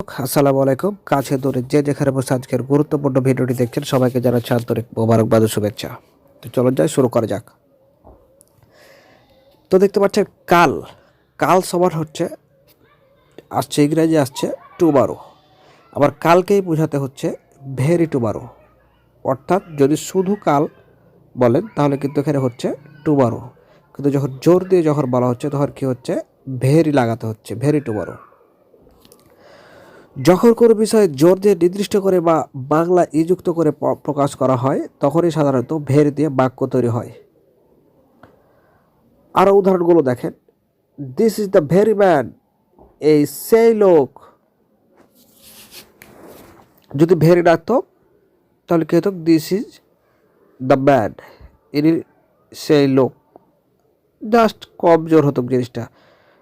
আসসালামু আলাইকুম। কাছে দূরে যে যেখানে বসে আজকের গুরুত্বপূর্ণ ভিডিওটি দেখছেন, সবাইকে জানাচ্ছি আন্তরিক মোবারকবাদ ও শুভেচ্ছা। তো চলো যাই, শুরু করা যাক। তো দেখতে পাচ্ছেন, কাল কাল সবার হচ্ছে, আসছে ইংরেজি, আসছে টুবারো আবার কালকেই বোঝাতে হচ্ছে, ভেরি টুবারো অর্থাৎ যদি শুধু কাল বলেন, তাহলে কিন্তু এখানে হচ্ছে টুবারো কিন্তু যখন জোর দিয়ে যখন বলা হচ্ছে, তখন কি হচ্ছে? ভেরি লাগাতে হচ্ছে, ভেরি টুবারো যখন কোনো বিষয়ে জোর দিয়ে নির্দিষ্ট করে বা বাংলা ইযুক্ত করে প্রকাশ করা হয়, তখনই সাধারণত ভের দিয়ে বাক্য তৈরি হয়। আরও উদাহরণগুলো দেখেন। This is the very man এই সেই লোক যদি ভেরি ডাকতো তাহলে কী হতো? দিস ইজ দ্য ম্যান ইনি সেই লোক জাস্ট কম জোর হতো জিনিসটা।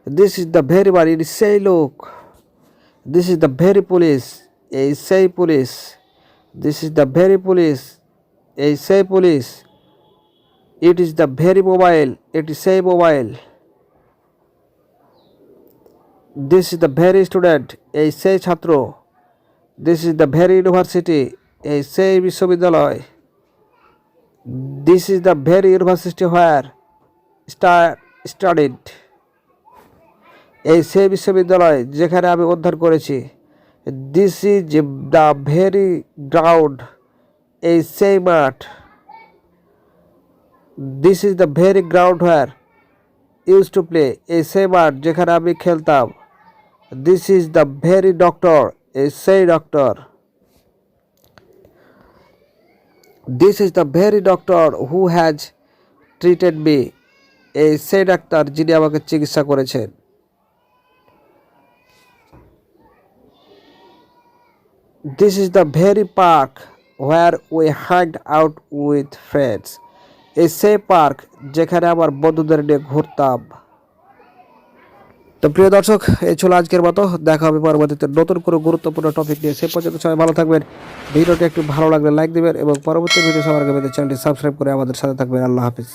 This is the very man ইনি সেই লোক this is the very police এই সেই police this is the very police এই সেই police it is the very mobile এটি সেই mobile this is the very student এই সেই ছাত্র this is the very university এই সেই বিশ্ববিদ্যালয় this is the very university where studied এই সেই বিশ্ববিদ্যালয় যেখানে আমি অধ্যয়ন করেছি this is the very ground এই সেই মাঠ। This is the very ground where use to play এই সেই মাঠ যেখানে আমি খেলতাম। This is the very doctor এই সেই doctor this is the very doctor who has treated me এই সেই ডাক্তার যিনি আমাকে চিকিৎসা করেছেন। This is the very park where we hanged out with friends. এই সেই পার্ক যেখানে আমার বন্ধুদের নিয়ে ঘুরতাম। তো প্রিয় দর্শক, এই ছিল আজকের মতো। দেখা হবে পরবর্তীতে নতুন কোনো গুরুত্বপূর্ণ টপিক নিয়ে। সে পর্যন্ত সবাই ভালো থাকবেন। ভিডিওটি একটু ভালো লাগলে লাইক দিবেন এবং পরবর্তী ভিডিও সবার আগে চ্যানেলটি সাবস্ক্রাইব করে আমাদের সাথে থাকবেন। আল্লাহ হাফিজ।